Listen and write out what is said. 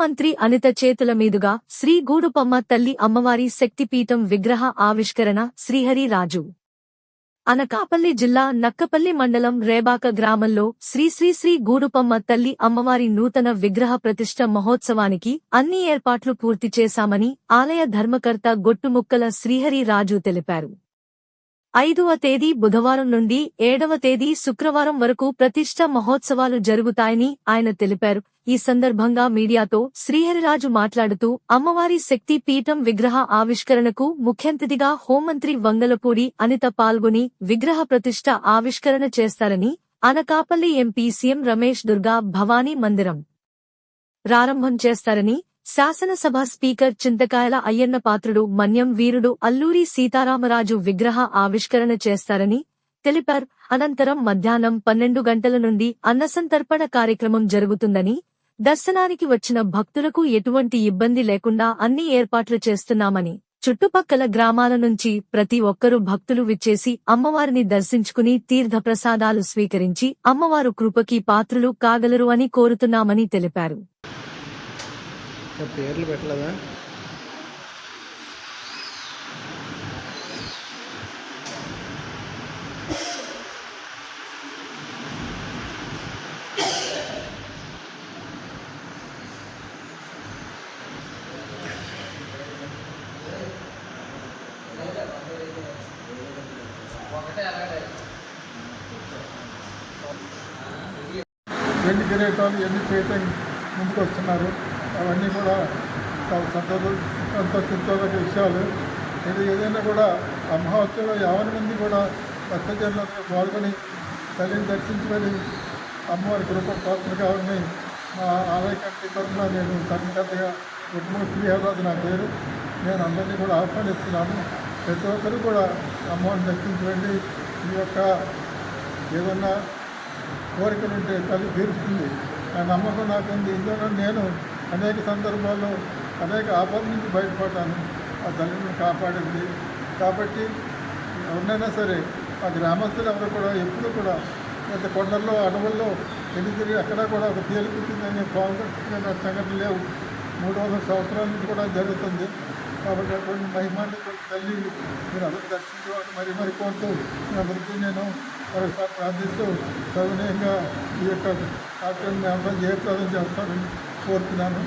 మంత్రి అనిత చేతుల మీదుగా శ్రీ గూడుపమ్మ తల్లి అమ్మవారి శక్తిపీఠం విగ్రహ ఆవిష్కరణ శ్రీహరి రాజు. అనకాపల్లి జిల్లా నక్కపల్లి మండలం రేబాక గ్రామంలో శ్రీశ్రీశ్రీ గూడుపమ్మ తల్లి అమ్మవారి నూతన విగ్రహ ప్రతిష్ట మహోత్సవానికి అన్ని ఏర్పాట్లు పూర్తి చేశామని ఆలయ ధర్మకర్త గొట్టుముక్కల శ్రీహరి రాజు తెలిపారు. ఐదవ తేదీ బుధవారం నుండి ఏడవ తేదీ శుక్రవారం వరకు ప్రతిష్ట మహోత్సవాలు జరుగుతాయని ఆయన తెలిపారు. ఈ సందర్భంగా మీడియాతో శ్రీహరిరాజు మాట్లాడుతూ అమ్మవారి శక్తి పీఠం విగ్రహ ఆవిష్కరణకు ముఖ్యంతిథిగా హోంమంత్రి వంగలపూడి అనిత పాల్గొని విగ్రహ ప్రతిష్ట ఆవిష్కరణ చేస్తారని అనకాపల్లి ఎంపీ సీఎం రమేష్ దుర్గా భవానీ మందిరం ప్రారంభం చేస్తారని శాసనసభ స్పీకర్ చింతకాయల అయ్యన్న పాత్రుడు మన్యం వీరుడు అల్లూరి సీతారామరాజు విగ్రహ ఆవిష్కరణ చేస్తారని తెలిపారు. అనంతరం మధ్యాహ్నం పన్నెండు గంటల నుండి అన్నసంతర్పణ కార్యక్రమం జరుగుతుందని దర్శనానికి వచ్చిన భక్తులకు ఎటువంటి ఇబ్బంది లేకుండా అన్ని ఏర్పాట్లు చేస్తున్నామని చుట్టుపక్కల గ్రామాల నుంచి ప్రతి ఒక్కరూ భక్తులు విచ్చేసి అమ్మవారిని దర్శించుకుని తీర్థప్రసాదాలు స్వీకరించి అమ్మవారు కృపకి పాత్రులు కాగలరు అని కోరుతున్నామని తెలిపారు. పేర్లు పెట్టలేదా? ఎన్ని కిరీటాలు ఎన్ని చేయటానికి ముందుకు వస్తున్నారు అవన్నీ కూడా చాలా సంతోష సంతోషించదగ్గ విషయాలు. ఇది ఏదైనా కూడా ఆ మహోత్సవంలో యావన మంది కూడా భక్తజనులతో పాల్గొని తల్లిని దర్శించుకొని అమ్మవారి కృప పాత్ర కావాలని మా ఆలయ కమిటీ తరఫున నేను తగ్గట్టుగా కుటుంబ శ్రీహరాజు నా పేరు. నేను అందరినీ కూడా ఆహ్వానిస్తున్నాను. ప్రతి ఒక్కరూ కూడా అమ్మవారిని దర్శించండి ఈ యొక్క ఏదన్నా కోరికలు ఉంటే తల్లి తీరుస్తుంది. ఆ నమ్మకం నాకుంది. ఇందులో నేను అనేక సందర్భాల్లో అనేక ఆపద నుంచి బయటపడ్డాను. ఆ తల్లిని కాపాడింది కాబట్టి ఎవరినైనా సరే ఆ గ్రామస్తులు ఎవరు కూడా ఎప్పుడు కూడా పెద్ద కొండల్లో అడవుల్లో ఎన్ని తిరిగి అక్కడ కూడా ఒక తేలిపుట్టిందనే పాల్గొన్న సంఘటన లేవు. మూడు వందల సంవత్సరాల నుంచి కూడా జరుగుతుంది. కాబట్టి అటువంటి మహిమాన్విత తల్లి మీరు అందరూ దర్శించుకోవాలి మరి మరి కోరుతూ మీ అందరికీ నేను మరొకసారి ప్రార్థిస్తూ సవినయంగా ఈ యొక్క కార్యక్రమం అందరూ చేయప్రదం చేస్తారని కోరుతున్నాను.